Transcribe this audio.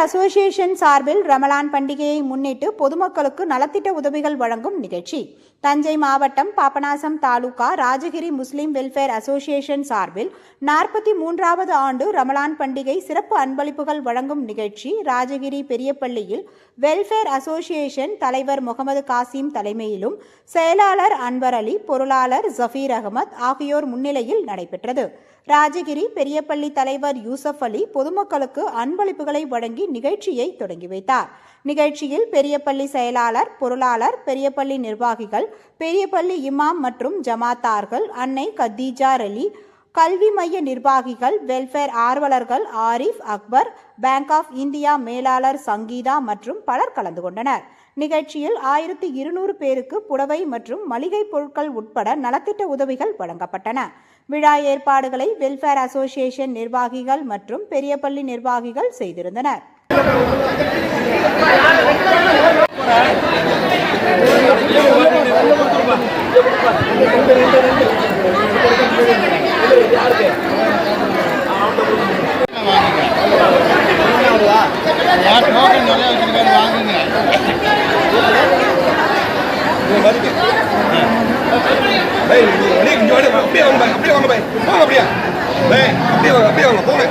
Association சார்பில் ரமலான் பண்டிகையை முன்னிட்டு பொதுமக்களுக்கு நலத்திட்ட உதவிகள் வழங்கும் நிகழ்ச்சி. தஞ்சை மாவட்டம் Papanasam taluka Rajagiri Muslim welfare association சார்பில் நாற்பத்தி மூன்றாவது ஆண்டு ரமலான் பண்டிகை சிறப்பு அன்பளிப்புகள் வழங்கும் நிகழ்ச்சி ராஜகிரி பெரியப்பள்ளியில் வெல்ஃபேர் அசோசியேஷன் தலைவர் முகமது காசிம் தலைமையிலும் செயலாளர் அன்வர் அலி பொருளாளர் ஜஃபீர் அகமத் ஆகியோர் முன்னிலையில் நடைபெற்றது. ராஜகிரி பெரியப்பள்ளி தலைவர் யூசப் அலி பொதுமக்களுக்கு அன்பளிப்புகளை வழங்கி நிகழ்ச்சியை தொடங்கி வைத்தார். நிகழ்ச்சியில் பெரியப்பள்ளி செயலாளர் பொருளாளர் பெரியப்பள்ளி நிர்வாகிகள் பெரியப்பள்ளி இமாம் மற்றும் ஜமாத்தார்கள் அன்னை கத்தீஜா அலி கல்வி மைய நிர்வாகிகள் வெல்ஃபேர் ஆர்வலர்கள் Arif Akbar bank of India மேலாளர் சங்கீதா மற்றும் பலர் கலந்து கொண்டனர். நிகழ்ச்சியில் ஆயிரத்தி இருநூறு பேருக்கு புடவை மற்றும் மளிகை பொருட்கள் உட்பட நலத்திட்ட உதவிகள் வழங்கப்பட்டன. விழா ஏற்பாடுகளை வெல்ஃபேர் அசோசியேஷன் நிர்வாகிகள் மற்றும் பெரியப்பள்ளி நிர்வாகிகள் செய்திருந்தனர். வாங்குங்க. 别个，别个老公嘞。